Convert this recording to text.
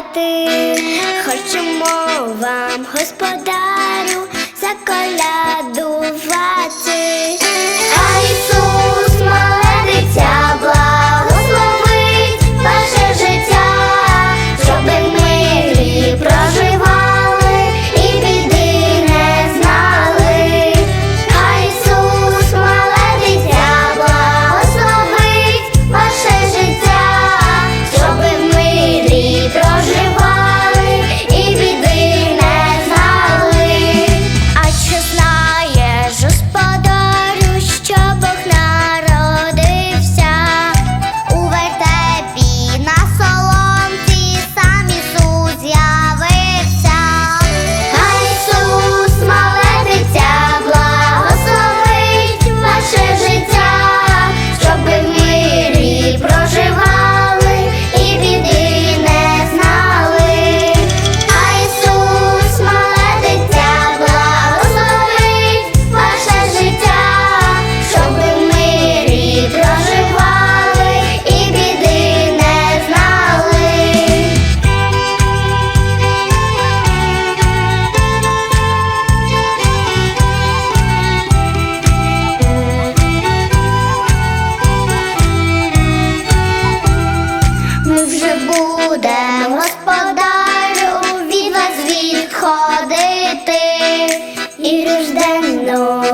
хати. Хочемо вам, господарю, вже будемо господарю, від вас відходити і рождено.